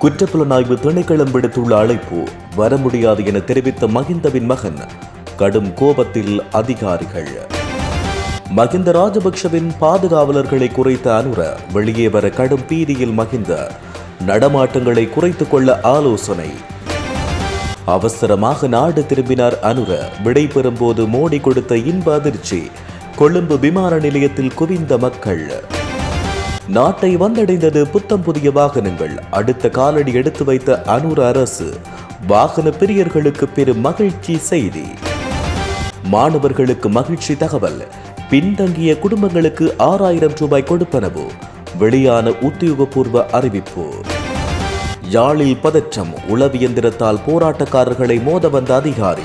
குற்றப்புலனாய்வு திணைக்களம் விடுத்துள்ள அழைப்பு வர முடியாது என தெரிவித்த மகிந்தவின் மகன் கடும் கோபத்தில் அதிகாரிகள். மகிந்த ராஜபக்ஷவின் பாதுகாவலர்களை குறைத்த அனுர வெளியே வர கடும் பீதியில் மகிந்த நடமாட்டங்களை குறைத்துக் கொள்ள ஆலோசனை. அவசரமாக நாடு திரும்பினார் அனுர. விடைபெறும் போது மோடி கொடுத்த இன்ப அதிர்ச்சி. கொழும்பு விமான நிலையத்தில் குவிந்த மக்கள். நாட்டை வந்தடைந்தது புத்தம் புதிய வாகனங்கள். அடுத்த காலடி எடுத்து வைத்த அனூர் அரசு வாகன பிரியர்களுக்கு பெரும் மகிழ்ச்சி செய்தி. மாணவர்களுக்கு மகிழ்ச்சி தகவல். பின்தங்கிய குடும்பங்களுக்கு ஆறாயிரம் ரூபாய் கொடுப்பனவு. வெளியான உத்தியோகபூர்வ அறிவிப்பு. யாழில் பதற்றம். உளவியந்திரத்தால் போராட்டக்காரர்களை மோத வந்த அதிகாரி.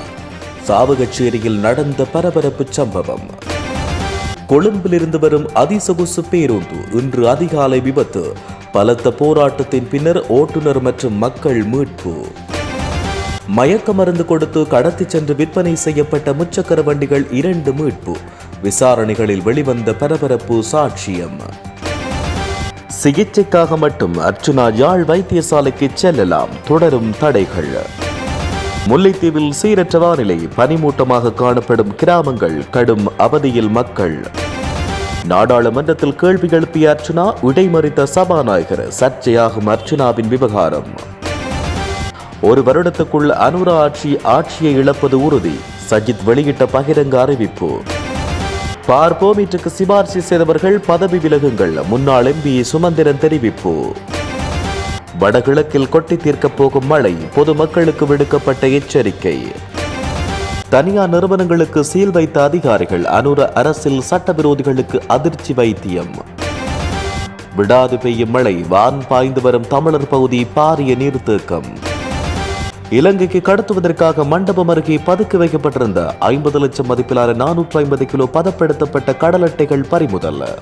சாவகச்சேரியில் நடந்த பரபரப்பு சம்பவம். கொழும்பிலிருந்து வரும் அதிசொகுசு பேருந்து இன்று அதிகாலை விபத்து. பலத்த போராட்டத்தின் பின்னர் ஓட்டுநர் மற்றும் மக்கள் மீட்பு. மயக்க மருந்து கொடுத்து கடத்தி சென்று விற்பனை செய்யப்பட்ட முச்சக்கர வண்டிகள் இரண்டு மீட்பு. விசாரணைகளில் வெளிவந்த பரபரப்பு சாட்சியம். சிகிச்சைக்காக மட்டும் அர்ச்சுனா யாழ் வைத்தியசாலைக்கு செல்லலாம். தொடரும் தடைகள். முல்லைத்தீவில் சீரற்ற வானிலை பனிமூட்டமாக காணப்படும் கிராமங்கள் கடும் அவதியில் மக்கள். நாடாளுமன்றத்தில் கேள்வி எழுப்பிய அர்ச்சனா இடைமறித்த சபாநாயகர் சர்ச்சையாகும் அர்ச்சனாவின் விவகாரம். ஒரு வருடத்துக்குள் அனுரா ஆட்சி ஆட்சியை இழப்பது உறுதி சஜித் வெளியிட்ட பகிரங்க அறிவிப்பு. இன்றுக்கு சிபார்சு செய்தவர்கள் பதவி விலகுங்கள் முன்னாள் எம்பி சுமந்திரன் தெரிவிப்பு. வடகிழக்கில் கொட்டி தீர்க்கப் போகும் மழை பொதுமக்களுக்கு விடுக்கப்பட்ட எச்சரிக்கை. தனியார் நிறுவனங்களுக்கு சீல் வைத்த அதிகாரிகள் அனுர அரசில் சட்டவிரோதிகளுக்கு அதிர்ச்சி வைத்தியம். விடாது பெய்யும் மழை வான் பாய்ந்து வரும் தமிழர் பகுதி பாரிய நீர்த்தேக்கம். இலங்கைக்கு கடத்துவதற்காக மண்டபம் அருகே பதுக்கி வைக்கப்பட்டிருந்த ஐம்பது லட்சம் மதிப்பிலான நானூற்று ஐம்பது கிலோ பதப்படுத்தப்பட்ட கடல் அட்டைகள் பறிமுதல்.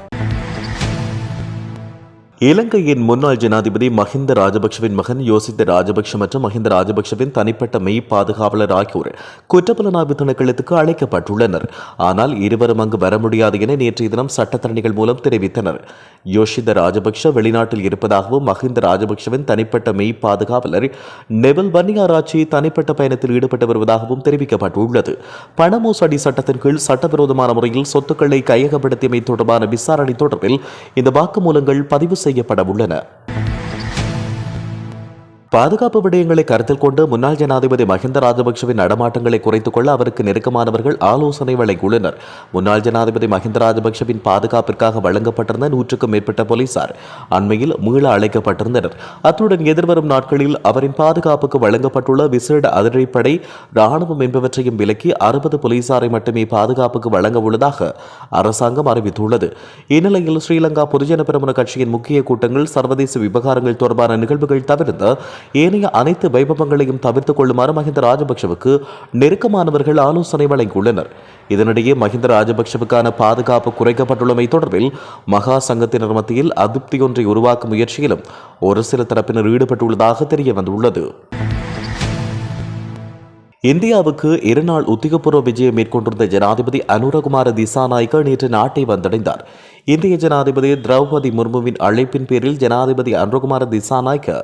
இலங்கையின் முன்னாள் ஜனாதிபதி மஹிந்த ராஜபக்ஷவின் மகன் யோசித்த ராஜபக்ஷ மற்றும் மஹிந்த ராஜபக்ஷவின் தனிப்பட்ட மெய் பாதுகாவலர் ஆகியோர் குற்றப்புலனாய்வு திணைக்களத்துக்கு அழைக்கப்பட்டுள்ளனர். ஆனால் இருவரும் அங்கு வர முடியாது என நேற்றைய தினம் சட்டத்தரணிகள் மூலம் தெரிவித்தனர். யோஷித ராஜபக்ஷ வெளிநாட்டில் இருப்பதாகவும் மஹிந்த ராஜபக்ஷவின் தனிப்பட்ட மெய் பாதுகாவலர் நெவல் வன்னியாராட்சி தனிப்பட்ட பயணத்தில் ஈடுபட்டு வருவதாகவும் தெரிவிக்கப்பட்டுள்ளது. பண மோசடி சட்டத்தின் கீழ் சட்டவிரோதமான முறையில் சொத்துக்களை கையகப்படுத்தியமை தொடர்பான விசாரணை தொடர்பில் இந்த வாக்குமூலங்கள் பதிவு செய்ய செய்யப்பட உள்ளன பாதுகாப்பு விடயங்களை கருத்தில் கொண்டு முன்னாள் ஜனாதிபதி மஹிந்த ராஜபக்ஷவின் நடமாட்டங்களை குறைத்துக் கொள்ள அவருக்கு நெருக்கமானவர்கள் ஆலோசனை வழங்கியுள்ளனர். முன்னாள் ஜனாதிபதி மஹிந்த ராஜபக்ஷவின் பாதுகாப்பிற்காக வழங்கப்பட்டிருந்த நூற்றுக்கும் மேற்பட்ட போலீசார் அண்மையில் மீள அழைக்கப்பட்டிருந்தனர். அத்துடன் எதிர்வரும் நாட்களில் அவரின் பாதுகாப்புக்கு வழங்கப்பட்டுள்ள விசேட அதிரடிப்படை ராணுவம் என்பவற்றையும் விலக்கி அறுபது போலீசாரை மட்டுமே பாதுகாப்புக்கு வழங்க உள்ளதாக அரசாங்கம் அறிவித்துள்ளது. இந்நிலையில் ஸ்ரீலங்கா பொதுஜன பெருமன கட்சியின் முக்கிய கூட்டங்கள் சர்வதேச விவகாரங்கள் தொடர்பான நிகழ்வுகள் தவிர்த்து ஏனைய அனைத்து வைபவங்களையும் தவிர்த்துக் கொள்ளுமாறு மஹிந்த ராஜபக்ஷவுக்கு நெருக்கமானவர்கள் ஆலோசனை வழங்கியுள்ளனர். இதனிடையே மஹிந்த ராஜபக்ஷவுக்கான பாதுகாப்பு குறைக்கப்பட்டுள்ளமை தொடர்பில் மகா சங்கத்தினர் மத்தியில் அதிருப்தி ஒன்றை உருவாக்கும் முயற்சியிலும் ஒரு சில தரப்பினர் ஈடுபட்டுள்ளதாக தெரிய வந்துள்ளது இந்தியாவுக்கு இருநாள் உத்தியோகபூர்வ விஜயம் மேற்கொண்டிருந்த ஜனாதிபதி அனுரகுமார திசாநாயக்க நேற்று நாட்டை வந்தடைந்தார். இந்திய ஜனாதிபதி திரௌபதி முர்முவின் அழைப்பின் பேரில் ஜனாதிபதி அனுரகுமார திசாநாயக்க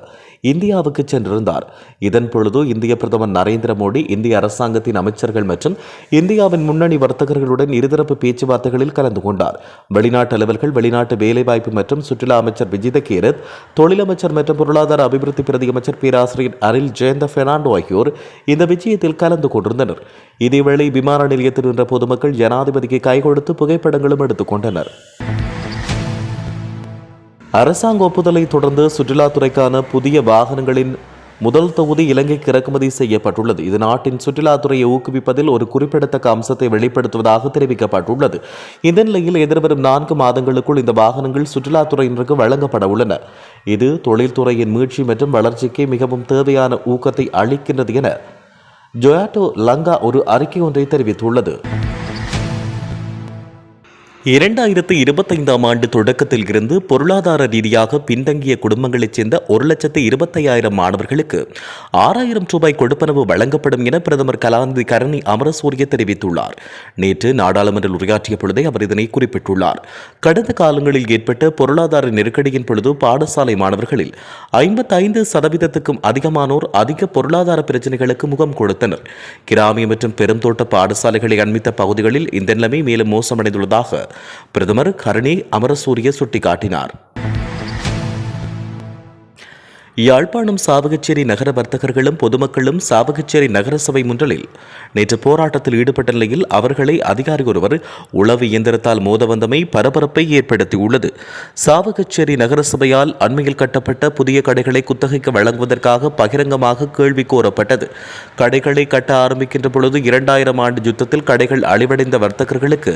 இந்தியாவுக்கு சென்றிருந்தார். இதன் பொழுது இந்திய பிரதமர் நரேந்திர மோடி இந்திய அரசாங்கத்தின் அமைச்சர்கள் மற்றும் இந்தியாவின் முன்னணி வர்த்தகர்களுடன் இருதரப்பு பேச்சுவார்த்தைகளில் கலந்து கொண்டார். வெளிநாட்டு அலுவல்கள் வெளிநாட்டு வேலைவாய்ப்பு மற்றும் சுற்றுலா அமைச்சர் விஜித கேரத் தொழிலமைச்சர் மற்றும் பொருளாதார அபிவிருத்தி பிரதி அமைச்சர் பேராசிரியர் அனில் ஜெயந்த பெர்னாண்டோ ஆகியோர் இந்த விஜயத்தில் கலந்து கொண்டிருந்தனர். இதேவேளை விமான நிலையத்தில் நின்ற பொதுமக்கள் ஜனாதிபதிக்கு கை கொடுத்து புகைப்படங்களும் எடுத்துக் கொண்டனர். அரசாங்க ஒப்புதலை தொடர்ந்து சுற்றுலாத்துறைக்கான புதிய வாகனங்களின் முதல் தொகுதி இலங்கைக்கு இறக்குமதி செய்யப்பட்டுள்ளது. இது நாட்டின் சுற்றுலாத்துறையை ஊக்குவிப்பதில் ஒரு குறிப்பிடத்தக்க அம்சத்தை வெளிப்படுத்துவதாக தெரிவிக்கப்பட்டுள்ளது. இந்த நிலையில் எதிர்வரும் நான்கு மாதங்களுக்குள் இந்த வாகனங்கள் சுற்றுலாத்துறையினருக்கு வழங்கப்பட உள்ளன. இது தொழில்துறையின் மீட்சி மற்றும் வளர்ச்சிக்கு மிகவும் தேவையான ஊக்கத்தை அளிக்கின்றது என ஜொயாட்டோ லங்கா ஒரு அறிக்கை ஒன்றை தெரிவித்துள்ளது. இரண்டாயிரத்து இருபத்தைந்தாம் ஆண்டு தொடக்கத்தில் இருந்து பொருளாதார ரீதியாக பின்தங்கிய குடும்பங்களைச் சேர்ந்த ஒரு லட்சத்து இருபத்தையாயிரம் மாணவர்களுக்கு ஆறாயிரம் ரூபாய் கொடுப்பனவு வழங்கப்படும் என பிரதமர் கலாநிதி கரணி அமரசூரிய தெரிவித்துள்ளார். நேற்று நாடாளுமன்றில் உரையாற்றிய பொழுதே அவர் இதனை குறிப்பிட்டுள்ளார். கடந்த காலங்களில் ஏற்பட்ட பொருளாதார நெருக்கடியின் பொழுது பாடசாலை மாணவர்களில் ஐம்பத்தைந்து சதவீதத்துக்கும் அதிகமானோர் அதிக பொருளாதார பிரச்சனைகளுக்கு முகம் கொடுத்தனர். கிராமிய மற்றும் பெருந்தோட்ட பாடசாலைகளை அண்மித்த பகுதிகளில் இந்த நிலைமை மேலும் மோசமடைந்துள்ளதாக பிரதமர் கருணி அமரசூரிய சுட்டிக்காட்டினார். யாழ்ப்பாணம் சாவகச்சேரி நகர வர்த்தகர்களும் பொதுமக்களும் சாவகச்சேரி நகரசபை முன்றலில் நேற்று போராட்டத்தில் ஈடுபட்ட நிலையில் அவர்களை அதிகாரி ஒருவர் உளவு இயந்திரத்தால் மோத வந்தமை பரபரப்பை ஏற்படுத்தியுள்ளது. சாவகச்சேரி நகரசபையால் அண்மையில் கட்டப்பட்ட புதிய கடைகளை குத்தகைக்கு வழங்குவதற்காக பகிரங்கமாக கேள்வி கோரப்பட்டது. கடைகளை கட்ட ஆரம்பிக்கின்ற பொழுது இரண்டாயிரம் ஆண்டு யுத்தத்தில் கடைகள் அழிவடைந்த வர்த்தகர்களுக்கு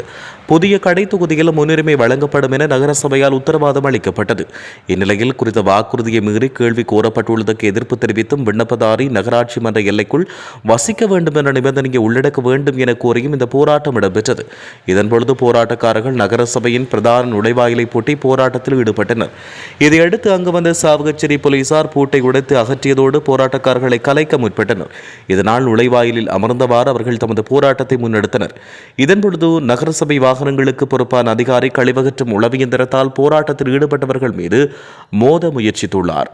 புதிய கடை தொகுதியில் முன்னுரிமை வழங்கப்படும் என நகரசபையால் உத்தரவாதம் அளிக்கப்பட்டது. இந்நிலையில் குறித்த வாக்குறுதியை மீறி கேள்வி கூறப்பட்டுள்ளதற்கு எதிர்ப்பு தெரிவித்தும் விண்ணப்பதாரி நகராட்சி மன்ற எல்லைக்குள் வசிக்க வேண்டும் என்ற நிபந்தனையை உள்ளடக்க வேண்டும் என கோரியும் இந்த போராட்டம் இடம்பெற்றது. இதன்பொழுது போராட்டக்காரர்கள் நகரசபையின் பிரதான நுழைவாயிலை பூட்டி போராட்டத்தில் ஈடுபட்டனர். இதையடுத்து அங்கு வந்த சாவகச்சேரி போலீசார் பூட்டை உடைத்து அகற்றியதோடு போராட்டக்காரர்களை கலைக்க முற்பட்டனர். இதனால் நுழைவாயிலில் அமர்ந்தவாறு அவர்கள் தமது போராட்டத்தை முன்னெடுத்தனர். இதன்பொழுது நகரசபை வாகனங்களுக்கு பொறுப்பான அதிகாரி கழிவகற்றும் உளவியந்திரத்தால் போராட்டத்தில் ஈடுபட்டவர்கள் மீது மோத முயற்சித்துள்ளார்.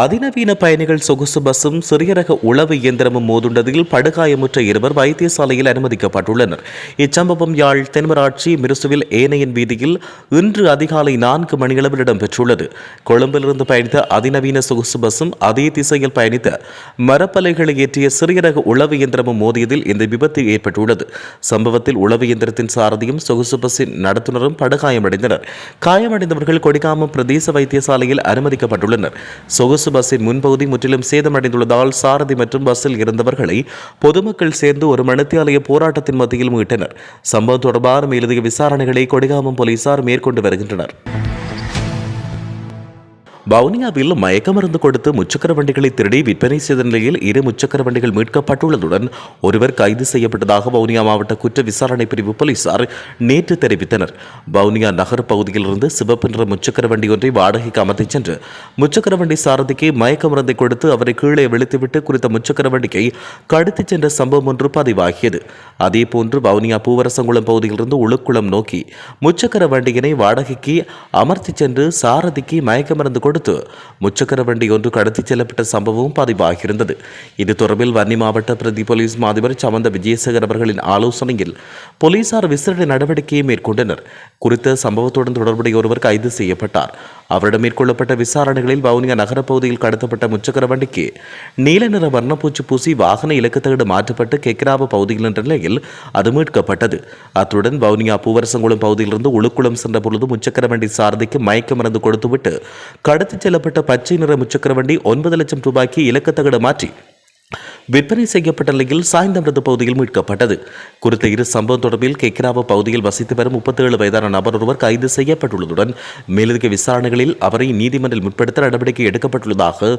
அதிநவீன பயணிகள் சொகுசு பஸ்ஸும் சிறிய ரக உளவு இயந்திரமும் மோதுண்டதில் படுகாயமுற்ற இருவர் வைத்தியசாலையில் அனுமதிக்கப்பட்டுள்ளனர். இச்சம்பவம் யாழ் தென்மராட்சி மிருசுவில் ஏனையன் வீதியில் இன்று அதிகாலை நான்கு மணியளவில் இடம்பெற்றுள்ளது. கொழும்பிலிருந்து பயணித்த அதிநவீன சொகுசு பஸ்ஸும் அதே திசையில் பயணித்த மரப்பலைகளை ஏற்றிய சிறிய ரக உளவு இயந்திரமும் மோதியதில் இந்த விபத்து ஏற்பட்டுள்ளது. சம்பவத்தில் உளவு இயந்திரத்தின் சாரதியும் சொகுசு பஸ்ஸின் நடத்துனரும் படுகாயமடைந்தனர். காயமடைந்தவர்கள் கொடிகாமம் பிரதேச வைத்தியசாலையில் அனுமதிக்கப்பட்டுள்ளனர். சொகுசு பஸ்ஸின் முன்பகுதி முற்றிலும் சேதமடைந்துள்ளதால் சாரதி மற்றும் பஸ்ஸில் இருந்தவர்களை பொதுமக்கள் சேர்ந்து ஒரு மணித்தியாலய போராட்டத்தின் மத்தியில் மீட்டனர். சம்பவம் தொடர்பான மேலதிக விசாரணைகளை கொடிகாமம் போலீசார் மேற்கொண்டு வருகின்றனர். வவுனியாவில் மயக்க மருந்து கொடுத்து முச்சக்கர வண்டிகளை திருடி விற்பனை செய்த நிலையில் இரு முச்சக்கர வண்டிகள் மீட்கப்பட்டுள்ளதுடன் ஒருவர் கைது செய்யப்பட்டதாக வவுனியா மாவட்ட குற்ற விசாரணை பிரிவு போலீசார் நேற்று தெரிவித்தனர். வவுனியா நகர் பகுதியிலிருந்து சிவப்பென்ற முச்சக்கர வண்டி ஒன்றை வாடகைக்கு அமர்த்திச் சென்று முச்சக்கர வண்டி சாரதிக்கு மயக்க மருந்தை கொடுத்து அவரை கீழே விழுத்துவிட்டு குறித்த முச்சக்கர வண்டியை கடத்திச் சென்ற சம்பவம் ஒன்று பதிவாகியது. அதேபோன்று வவுனியா பூவரசங்குளம் பகுதியிலிருந்து உளுக்குளம் நோக்கி முச்சக்கர வண்டியினை வாடகைக்கு அமர்த்திச் சென்று சாரதிக்கு மயக்க மருந்து கொடுத்து கொடுத்து முச்சக்கர வண்டி ஒன்று கடத்திச் செல்லப்பட்ட சம்பவம் பதிவாகியிருந்தது. இது தொடர்பில் வன்னி மாவட்ட பிரதி போலீஸ் மாதிபர் சமந்த விஜயசேகர் அவர்களின் ஆலோசனையில் போலீசார் விசேட நடவடிக்கையை மேற்கொண்டனர். குறித்த சம்பவத்துடன் தொடர்புடைய ஒருவர் கைது செய்யப்பட்டார். அவரிடம் மேற்கொள்ளப்பட்ட விசாரணைகளில் வவுனியா நகரப் பகுதியில் கடத்தப்பட்ட முச்சக்கர வண்டிக்கு நீல நிற வர்ணப்பூச்சி பூசி வாகன இலக்கத்தகடு மாற்றப்பட்டு கெக்ராப பகுதியில் நின்ற நிலையில் அது மீட்கப்பட்டது. அத்துடன் வவுனியா பூவரசங்குளம் பகுதியிலிருந்து உளுக்குளம் சென்ற பொழுது முச்சக்கர வண்டி சாரதிக்கு மயக்க மருந்து கொடுத்துவிட்டு கடத்திச் செல்லப்பட்ட பச்சை நிற முச்சக்கர வண்டி ஒன்பது லட்சம் ரூபாய்க்கு இலக்கத்தகடு மாற்றி விற்பனை செய்யப்பட்ட நிலையில் சாய்ந்தமரது பகுதியில் மீட்கப்பட்டது. குறித்த இரு சம்பவம் தொடர்பில் கெக்கிராவ பகுதியில் வசித்து வரும் முப்பத்தி ஏழு வயதான நபர் ஒருவர் கைது செய்யப்பட்டுள்ளதுடன் மேலதிக விசாரணைகளில் அவரை நீதிமன்றில் முற்படுத்த நடவடிக்கை எடுக்கப்பட்டுள்ளதாக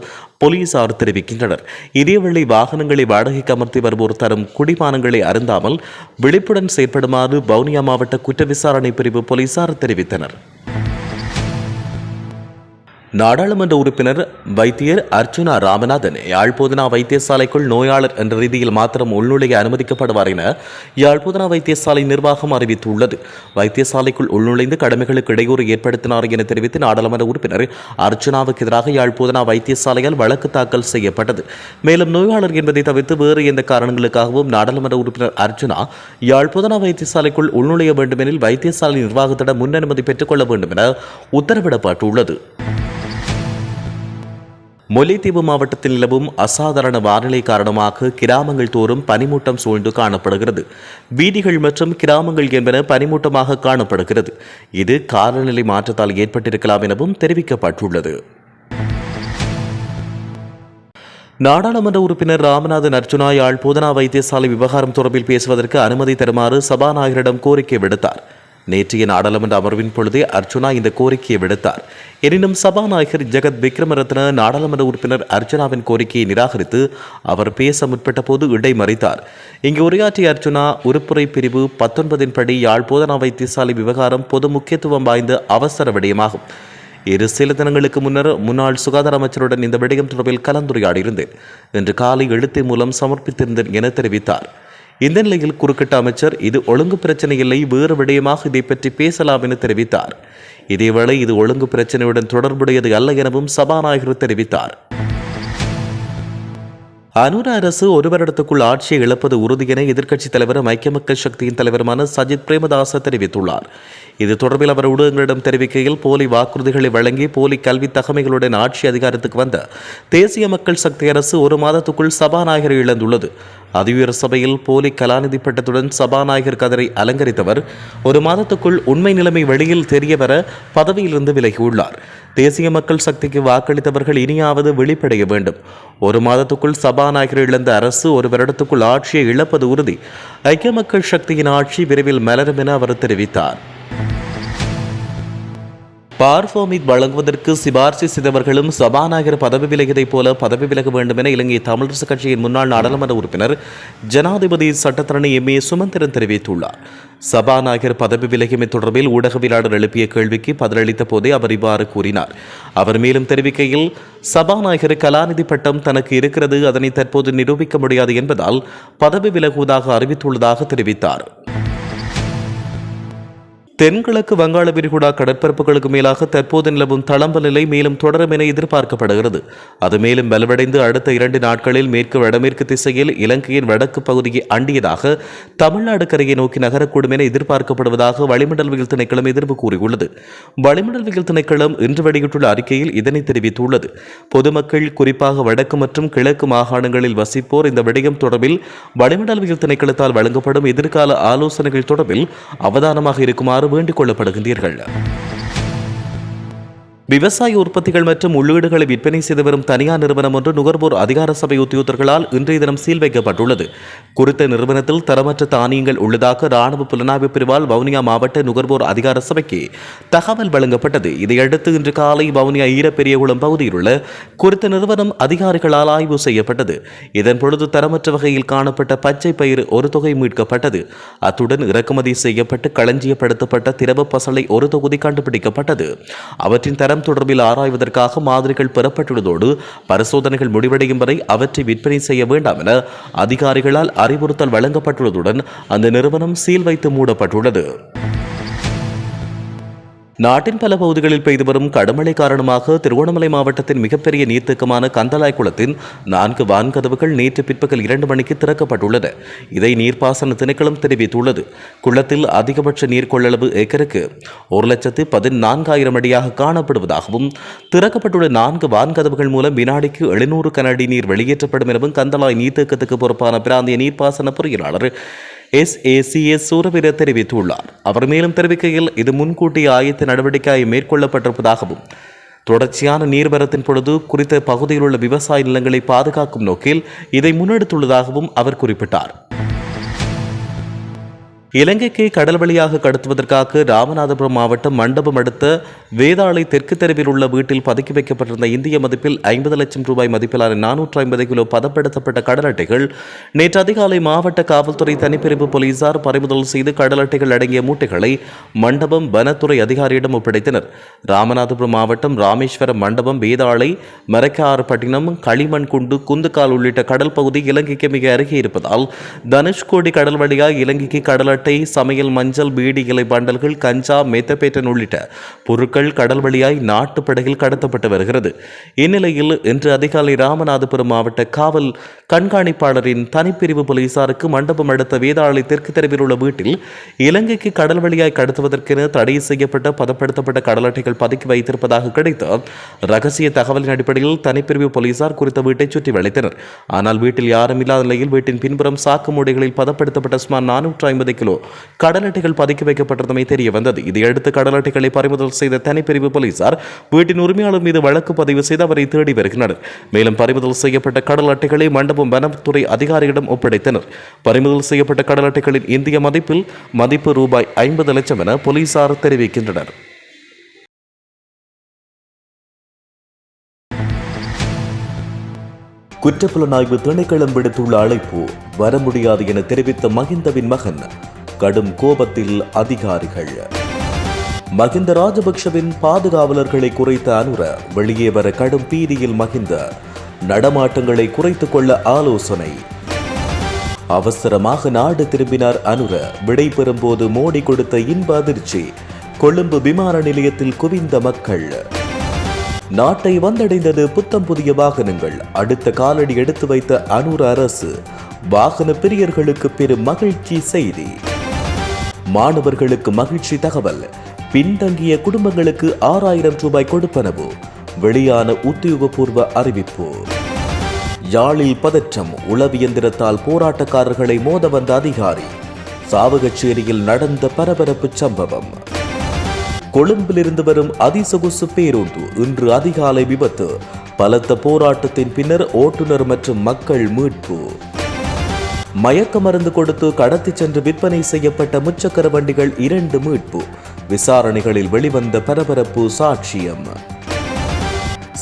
போலீசார் தெரிவிக்கின்றனர். இதேவேளை வாகனங்களை வாடகைக்கு அமர்த்தி வருவோர் தரும் குடிமானங்களை அருந்தாமல் விழிப்புடன் செயற்படுமாறு வவுனியா மாவட்ட குற்ற விசாரணை பிரிவு போலீசார் தெரிவித்தனர். நாடாளுமன்ற உறுப்பினர் வைத்தியர் அர்ச்சுனா ராமநாதன் யாழ்போதனா வைத்தியசாலைக்குள் நோயாளர் என்ற ரீதியில் மாத்திரம் உள்நுழைய அனுமதிக்கப்படுவார் என யாழ்போதனா வைத்தியசாலை நிர்வாகம் அறிவித்துள்ளது. வைத்தியசாலைக்குள் உள்நுழைந்து கடமைகளுக்கு இடையூறு ஏற்படுத்தினார் என தெரிவித்து நாடாளுமன்ற உறுப்பினர் அர்ச்சுனாவுக்கு எதிராக யாழ்போதனா வைத்தியசாலையால் வழக்கு தாக்கல் செய்யப்பட்டது. மேலும் நோயாளர் என்பதை தவிர்த்து வேறு எந்த காரணங்களுக்காகவும் நாடாளுமன்ற உறுப்பினர் அர்ச்சுனா யாழ்போதனா வைத்தியசாலைக்குள் உள்நுழைய வேண்டுமெனில் வைத்தியசாலை நிர்வாகத்திடம் முன் அனுமதி பெற்றுக்கொள்ள வேண்டும் என உத்தரவிடப்பட்டுள்ளது. முல்லைத்தீவு மாவட்டத்தில் நிலவும் அசாதாரண வானிலை காரணமாக கிராமங்கள் தோறும் பனிமூட்டம் சூழ்ந்து காணப்படுகிறது. வீதிகள் மற்றும் கிராமங்கள் என்பன பனிமூட்டமாக காணப்படுகிறது. இது காலநிலை மாற்றத்தால் ஏற்பட்டிருக்கலாம் எனவும் தெரிவிக்கப்பட்டுள்ளது. நாடாளுமன்ற உறுப்பினர் ராமநாதன் அர்ஜுனா யாழ் போதனா வைத்தியசாலை விவகாரம் தொடர்பில் பேசுவதற்கு அனுமதி தருமாறு சபாநாயகரிடம் கோரிக்கை விடுத்தார். நேற்றைய நாடாளுமன்ற அமர்வின் பொழுதே அர்ச்சுனா இந்த கோரிக்கையை விடுத்தார். எனினும் சபாநாயகர் ஜெகத் விக்ரமரத்ன நாடாளுமன்ற உறுப்பினர் அர்ச்சனாவின் கோரிக்கையை நிராகரித்து அவர் பேச முற்பட்ட போது இடைமறித்தார். இங்கு உரையாற்றிய அர்ச்சுனா உறுப்புரை பிரிவு பத்தொன்பதின் படி யாழ் போதனா வைத்தியசாலை விவகாரம் பொது முக்கியத்துவம் வாய்ந்த அவசர விடயமாகும். இரு சில தினங்களுக்கு முன்னர் முன்னாள் சுகாதார அமைச்சருடன் இந்த விடயம் தொடர்பில் கலந்துரையாடியிருந்தேன். இன்று காலை எழுத்து மூலம் சமர்ப்பித்திருந்தேன் என தெரிவித்தார். இந்த நிலையில் குறுக்கிட்ட அமைச்சர் இது ஒழுங்கு பிரச்சனை இல்லை வேறு விடயமாக இதை பற்றி பேசலாம் என தெரிவித்தார். இதேவேளை இது ஒழுங்கு பிரச்சனையுடன் தொடர்புடையது அல்ல எனவும் சபாநாயகர் தெரிவித்தார். அனுர அரசு ஒரு வருடத்துக்குள் ஆட்சியை இழப்பது உறுதி என எதிர்க்கட்சித் தலைவரும் ஐக்கிய மக்கள் சக்தியின் தலைவருமான சஜித் பிரேமதாச தெரிவித்துள்ளார். இது தொடர்பில் அவர் ஊடகங்களிடம் தெரிவிக்கையில் போலி வாக்குறுதிகளை வழங்கி போலி கல்வி தகமைகளுடன் ஆட்சி அதிகாரத்துக்கு வந்த தேசிய மக்கள் சக்தி அரசு ஒரு மாதத்துக்குள் சபாநாயகரை இழந்துள்ளது. அதியுயர் சபையில் போலி கலாநிதி பட்டத்துடன் சபாநாயகர் கதரை அலங்கரித்தவர் ஒரு மாதத்துக்குள் உண்மை நிலைமை வெளியில் தெரியவர பதவியிலிருந்து விலகியுள்ளார். தேசிய மக்கள் சக்திக்கு வாக்களித்தவர்கள் இனியாவது வெளிப்படைய வேண்டும். ஒரு மாதத்துக்குள் சபாநாயகர் இழந்த அரசு ஒரு வருடத்துக்குள் ஆட்சியை இழப்பது உறுதி. ஐக்கிய மக்கள் சக்தியின் ஆட்சி விரைவில் மலரும் என அவர் தெரிவித்தார். பார்ஃபோமிக் வழங்குவதற்கு சிபார்சி செய்தவர்களும் சபாநாயகர் பதவி விலகியதைப் போல பதவி விலக வேண்டும் என இலங்கை தமிழரசு கட்சியின் முன்னாள் நாடாளுமன்ற உறுப்பினர் ஜனாதிபதி சட்டத்தரணி எம். ஏ. சுமந்திரன் தெரிவித்துள்ளார். சபாநாயகர் பதவி விலகியமை தொடர்பில் ஊடகவியலாளர் எழுப்பிய கேள்விக்கு பதிலளித்த போதே அவர் இவ்வாறு கூறினார். அவர் மேலும் தெரிவிக்கையில் சபாநாயகர் கலாநிதி பட்டம் தனக்கு இருக்கிறது அதனை தற்போது நிரூபிக்க முடியாது என்பதால் பதவி விலகுவதாக அறிவித்துள்ளதாக தெரிவித்தார். தென்கிழக்கு வங்காள விரிகுடா கடற்பரப்புகளுக்கு மேலாக தற்போது நிலவும் தளம்ப நிலை மேலும் தொடரும் என எதிர்பார்க்கப்படுகிறது. அது மேலும் வலுவடைந்து அடுத்த இரண்டு நாட்களில் மேற்கு வடமேற்கு திசையில் இலங்கையின் வடக்கு பகுதியை அண்டியதாக தமிழ்நாடு கரையை நோக்கி நகரக்கூடும் என எதிர்பார்க்கப்படுவதாக வளிமண்டலவியல் திணைக்களம் எதிர்ப்பு கூறியுள்ளது. வளிமண்டலவியல் திணைக்களம் இன்று வெளியிட்டுள்ள அறிக்கையில் இதனை தெரிவித்துள்ளது. பொதுமக்கள் குறிப்பாக வடக்கு மற்றும் கிழக்கு மாகாணங்களில் வசிப்போர் இந்த விடயம் தொடர்பில் வளிமண்டலவியல் திணைக்களத்தால் வழங்கப்படும் எதிர்கால ஆலோசனைகள் தொடர்பில் அவதானமாக இருக்குமாறு வேண்டிக் கொள்ளப்படுகின்றீர்கள் விவசாய உற்பத்திகள் மற்றும் உள்ளீடுகளை விற்பனை செய்து வரும் தனியார் நிறுவனம் ஒன்று நுகர்வோர் அதிகார சபை உத்தியோகர்களால் இன்றைய தினம் சீல் வைக்கப்பட்டுள்ளது. குறித்த நிறுவனத்தில் தரமற்ற தானியங்கள் உள்ளதாக ராணுவ புலனாய்வு பிரிவால் வவுனியா மாவட்ட நுகர்வோர் அதிகார சபைக்கு தகவல் வழங்கப்பட்டது. இதையடுத்து இன்று காலை வவுனியா ஈரப்பெரியகுளம் பகுதியில் உள்ள குறித்த நிறுவனம் அதிகாரிகளால் ஆய்வு செய்யப்பட்டது. இதன் பொழுது தரமற்ற வகையில் காணப்பட்ட பச்சை பயிர் ஒரு தொகை மீட்கப்பட்டது. அத்துடன் இறக்குமதி செய்யப்பட்டு களஞ்சியப்படுத்தப்பட்ட திரவ பசலை ஒரு தொகுதி கண்டுபிடிக்கப்பட்டது. அவற்றின் தரம் தொடர்பில் ஆராய்வதற்காக மாதிரிகள் பெறப்பட்டுள்ளதோடு பரிசோதனைகள் முடிவடையும் வரை அவற்றை விற்பனை செய்ய வேண்டாம் என அதிகாரிகளால் அறிவுறுத்தல் வழங்கப்பட்டுள்ளதுடன் அந்த நிறுவனம் சீல் வைத்து மூடப்பட்டுள்ளது. நாட்டின் பல பகுதிகளில் பெய்து வரும் கடுமழை காரணமாக திருவண்ணாமலை மாவட்டத்தின் மிகப்பெரிய நீர்த்தேக்கமான கந்தலாய் குளத்தின் நான்கு வான்கதவுகள் நேற்று பிற்பகல் இரண்டு மணிக்கு திறக்கப்பட்டுள்ளன. இதை நீர்ப்பாசன திணைக்களம் தெரிவித்துள்ளது. குளத்தில் அதிகபட்ச நீர் கொள்ளளவு ஏக்கருக்கு ஒரு லட்சத்து பதினான்காயிரம் அடியாக காணப்படுவதாகவும் திறக்கப்பட்டுள்ள நான்கு வான்கதவுகள் மூலம் வினாடிக்கு எழுநூறு கனஅடி நீர் வெளியேற்றப்படும் எனவும் கந்தலாய் நீர்த்தேக்கத்துக்கு பொறுப்பான பிராந்திய நீர்ப்பாசன பொறியியலாளர் எஸ் ஏசிஎஸ் சூரவீர தெரிவித்துள்ளார். அவர் மேலும் தெரிவிக்கையில் இது முன்கூட்டிய ஆயத்த நடவடிக்கையாக மேற்கொள்ளப்பட்டிருப்பதாகவும் தொடர்ச்சியான நீர்வரத்தின் பொழுது குறித்த பகுதியில் உள்ள விவசாய நிலங்களை பாதுகாக்கும் நோக்கில் இதை முன்னெடுத்துள்ளதாகவும் அவர் குறிப்பிட்டார். இலங்கைக்கு கடல் வழியாக கடத்துவதற்காக ராமநாதபுரம் மாவட்டம் மண்டபம் அடுத்த வேதாளை தெற்கு தெருவில் உள்ள வீட்டில் பதுக்கி வைக்கப்பட்டிருந்த இந்திய மதிப்பில் ஐம்பது லட்சம் ரூபாய் மதிப்பிலான நானூற்று ஐம்பது கிலோ பதப்படுத்தப்பட்ட கடல் அட்டைகள் நேற்று அதிகாலை மாவட்ட காவல்துறை தனிப்பிரிவு போலீசார் பறிமுதல் செய்து கடல் அட்டைகள் அடங்கிய மூட்டைகளை மண்டபம் வனத்துறை அதிகாரியிடம் ஒப்படைத்தனர். ராமநாதபுரம் மாவட்டம் ராமேஸ்வரம் மண்டபம் வேதாளை மரக்கார்பட்டினம் களிமண் குண்டு குந்துக்கால் உள்ளிட்ட கடல் பகுதி இலங்கைக்கு மிக அருகே இருப்பதால் தனுஷ்கோடி கடல் வழியாக இலங்கைக்கு கடல் அட்டை சமையல் மஞ்சள் பீடி இலை பண்டல்கள் கஞ்சா மெத்தப்பேட்டன் உள்ளிட்ட பொருட்கள் கடல் வழியாய் நாட்டு படகில் கடத்தப்பட்டு வருகிறது. இந்நிலையில் இன்று அதிகாலை ராமநாதபுரம் மாவட்ட காவல் கண்காணிப்பாளரின் தனிப்பிரிவு போலீசாருக்கு மண்டபம் அடுத்த வேதாளை தெற்கு தெருவில் உள்ள வீட்டில் இலங்கைக்கு கடல் வழியாய் கடத்துவதற்கென தடை செய்யப்பட்ட பதப்படுத்தப்பட்ட கடல் அட்டைகள் பதுக்கி வைத்திருப்பதாக கிடைத்த ரகசிய தகவலின் அடிப்படையில் தனிப்பிரிவு போலீசார் குறித்த வீட்டை சுற்றி வளைத்தனர். ஆனால் வீட்டில் யாரும் இல்லாத நிலையில் வீட்டின் பின்புறம் சாக்கு மூடைகளில் பதப்படுத்தப்பட்ட சுமார் நானூற்று ஐம்பது கிலோ கிலோ கடல் அட்டைகள் பதுக்கி வைக்கப்பட்டிருந்தமை தெரிய வந்தது இதையடுத்து கடல் அட்டைகளை பறிமுதல் செய்த தனிப்பிரிவு போலீசார் வீட்டின் உரிமையாளர் மீது வழக்கு பதிவு செய்து அவரை தேடி வருகின்றனர். மேலும் பறிமுதல் செய்யப்பட்ட கடல் அட்டைகளை மண்டபம் வனத்துறை அதிகாரியிடம் ஒப்படைத்தனர். பறிமுதல் செய்யப்பட்ட கடல் அட்டைகளின் இந்திய மதிப்பில் மதிப்பு ரூபாய் ஐம்பது லட்சம் என போலீசார் தெரிவிக்கின்றனர். குற்றப்புலனாய்வு திணைக்களம் விடுத்துள்ள அழைப்பு வர முடியாது என தெரிவித்த மகிந்தவின் மகன் கடும் கோபத்தில் அதிகாரிகள். மகிந்த ராஜபக்ஷவின் பாதுகாவலர்களை குறைத்த அனுர வெளியே வர கடும் பீதியில் மகிந்த நடமாட்டங்களை குறைத்துக் கொள்ள ஆலோசனை. அவசரமாக நாடு திரும்பினார் அனுர விடைபெறும் போது மோடி கொடுத்த இன்ப அதிர்ச்சி. கொழும்பு விமான நிலையத்தில் குவிந்த மக்கள். நாட்டை வந்தடைந்தது புத்தம் புதிய வாகனங்கள் அடுத்த காலடி எடுத்து வைத்த அனுர அரசு. வாகன பிரியர்களுக்கு பெரும் மகிழ்ச்சி செய்தி. மாணவர்களுக்கு மகிழ்ச்சி தகவல். பின்தங்கிய குடும்பங்களுக்கு ஆறாயிரம் ரூபாய் கொடுப்பனவு. வெளியான உத்தியோகபூர்வ அறிவிப்பு. யாழில் பதற்றம் உளவியந்திரத்தால் போராட்டக்காரர்களை மோத வந்த அதிகாரி. சாவகச்சேரியில் நடந்த பரபரப்பு சம்பவம். கொழும்பிலிருந்து வரும் அதிசொகுசு பேருந்து இன்று அதிகாலை விபத்து. பலத்த போராட்டத்தின் பின்னர் ஓட்டுநர் மற்றும் மக்கள் மீட்பு. மயக்க மருந்து கொடுத்து கடத்தி சென்று விற்பனை செய்யப்பட்ட முச்சக்கர வண்டிகள் இரண்டு மீட்பு. விசாரணைகளில் வெளிவந்த பரபரப்பு சாட்சியம்.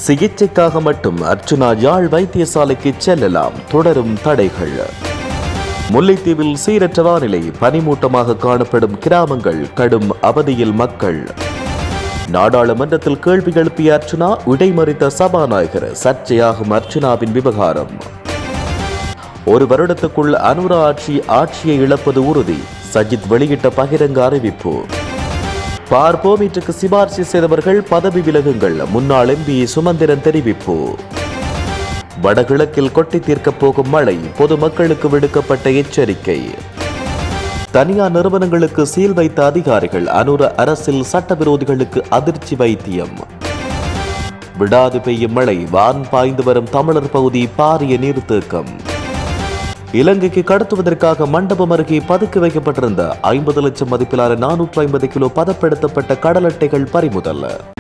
சிகிச்சைக்காக மட்டும் அர்ச்சுனா யாழ் வைத்தியசாலைக்கு செல்லலாம். தொடரும் தடைகள். முல்லைத்தீவில் சீரற்ற வானிலை பனிமூட்டமாக காணப்படும் கிராமங்கள் கடும் அவதியில் மக்கள். நாடாளுமன்றத்தில் கேள்வி எழுப்பிய அர்ச்சுனா இடைமறித்த சபாநாயகர் சர்ச்சையாகும் அர்ச்சுனாவின் விவகாரம். ஒரு வருடத்துக்குள் அனுரா ஆட்சி ஆட்சியை இழப்பது உறுதி. சஜித் வெளியிட்ட பகிரங்க அறிவிப்பு. பார்ப்போமீட்டுக்கு சிபார்சு செய்தவர்கள் பதவி விலகுங்கள். முன்னாள் எம்பி சுமந்திரன் தெரிவிப்பு. வடகிழக்கில் கொட்டி தீர்க்கப் போகும் மழை பொதுமக்களுக்கு விடுக்கப்பட்ட எச்சரிக்கை. தனியார் நிறுவனங்களுக்கு சீல் வைத்த அதிகாரிகள் அனுர அரசில் சட்டவிரோதிகளுக்கு அதிர்ச்சி வைத்தியம். விடாது பெய்யும் மழை வான் பாய்ந்து வரும் தமிழர் பகுதி பாரிய நீர்த்தேக்கம். இலங்கைக்கு கடத்துவதற்காக மண்டபம் அருகே பதுக்கி வைக்கப்பட்டிருந்த ஐம்பது லட்சம் மதிப்பிலான நானூற்று ஐம்பது கிலோ பதப்படுத்தப்பட்ட கடல் அட்டைகள் பறிமுதல்.